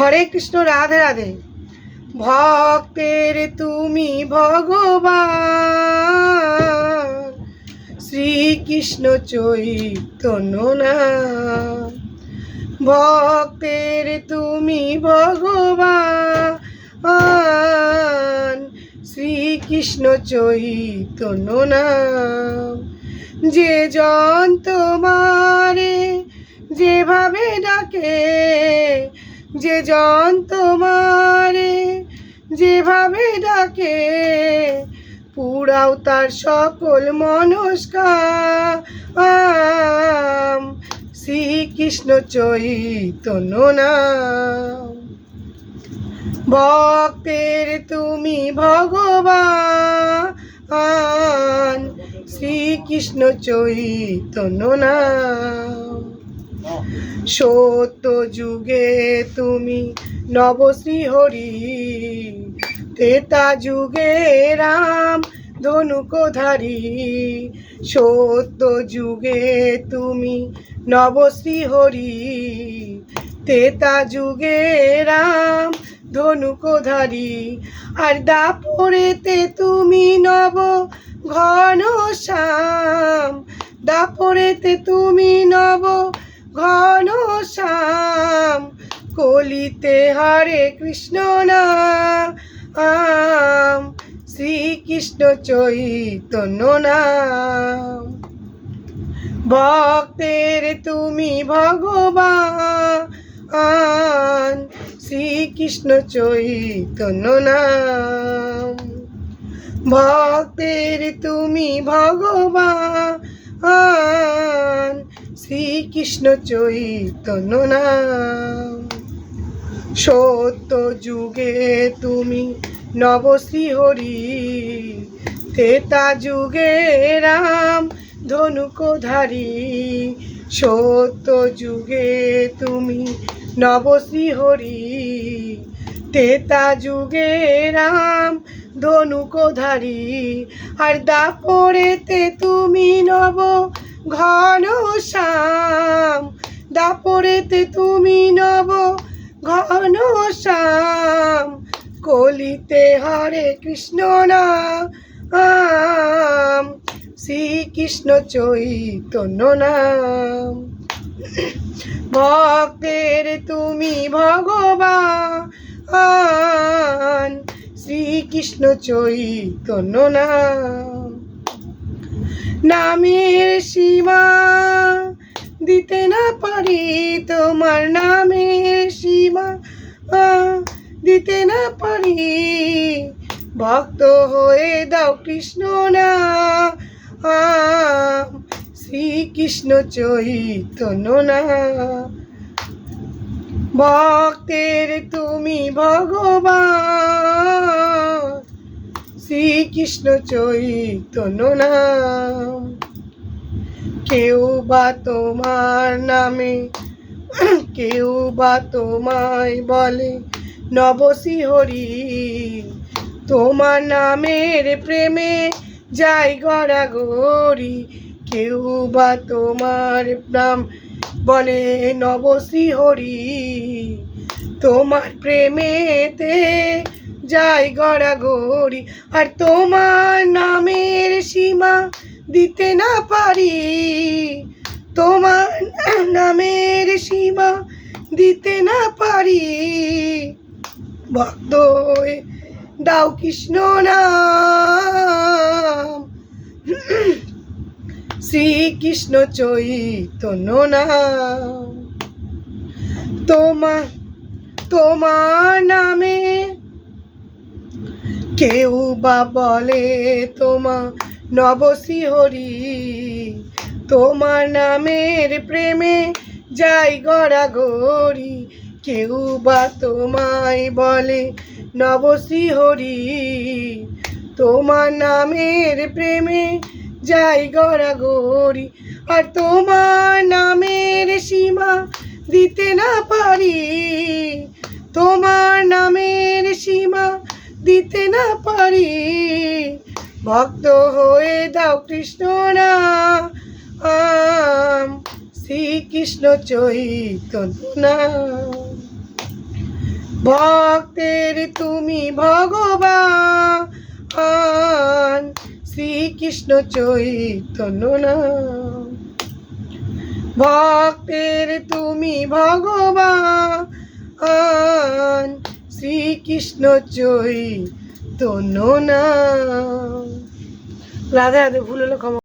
হরে কৃষ্ণ, রাধে রাধে। ভক্তের তুমি ভগবান, শ্রীকৃষ্ণ চৈতন্য না ভক্তের তুমি ভগবান, শ্রীকৃষ্ণ চৈতন্য নাম। যে জন তোমারে যেভাবে ডাকে যে জন তোমারে যেভাবে ডাকে, পুরাও তার সকল মনস্কার শ্রীকৃষ্ণ চৈতন্য নাম। ভক্তের তুমি ভগবান, শ্রীকৃষ্ণ চৈতন্য নাম। সত্য যুগে তুমি নবশ্রী হরি। তেতা যুগে রাম ধনুকধারী। সত্য যুগে তুমি নবশ্রী হরি। তেতা যুগে রাম ধনুকধারী। আর দাপরেতে তুমি নব ঘন শ্যাম দাপরেতে তুমি নব ঘন শ্যাম, কলিতে হরে কৃষ্ণ নাম। শ্রীকৃষ্ণ চৈতন্য নাম। ভক্তের তুমি ভগবান, শ্রীকৃষ্ণ চৈতন্য নাম। ভক্তের তুমি ভগবান শ্রীকৃষ্ণ চৈতন্য নাম। সত্য যুগে তুমি নবশ্রী হরি তেতা যুগে রাম ধনুকধারী। সত্য যুগে তুমি নবশ্রী হরি তেতা যুগে রাম ধনুকধারী। আর দাপরেতে তুমি নব ঘন শ্যাম, দাপরেতে তুমি নব, ঘন শ্যাম, কলিতে হরে কৃষ্ণ নাম, শ্রীকৃষ্ণ চৈতন্য নাম। ভক্তের তুমি ভগবান, শ্রীকৃষ্ণ চৈতন্য নাম। নামের সীমা দিতে না পারি তোমার নামের সীমা। দিতে না পারি। ভক্ত হয়ে দাও কৃষ্ণ না শ্রীকৃষ্ণ চৈতন্য না ভক্তের তুমি ভগবান। শ্রীকৃষ্ণ চৈতন্য নাম। কেউ বা তোমার নামে, কেউ বা তোমায় বলে নবসী হরি তোমার নামের প্রেমে যাই গড়াগড়ি। কেউ বা তোমার নাম বলে নবশ্রী হরি তোমার প্রেমেতে যাই গড়াগড়ি, আর তোমার নামের সীমা দিতে না পারি। তোমার নামের সীমা দিতে না পারি। ভক্ত দাও কৃষ্ণ নাম। শ্রীকৃষ্ণ চৈতন্য নাম। তোমার তোমার নামে কেউ বা বলে তোমা নবশ্রী হরি তোমার নামের প্রেমে যাই গড়াগড়ি। কেউ বা তোমায় বলে নবশ্রী হরি তোমার নামের প্রেমে যাই গড়াগড়ি। আর তোমার নামের সীমা দিতে না পারি। তোমার নামের দিতে না পারি। ভক্ত হয়ে দাও কৃষ্ণ নাম শ্রীকৃষ্ণ চৈতন্য। ভক্তের তুমি ভগবান, শ্রীকৃষ্ণ চৈতন্য। ভক্তের তুমি ভগবান শ্রীকৃষ্ণ চৈতন্য না রাধে রাধে ভুল হলো ক্ষমা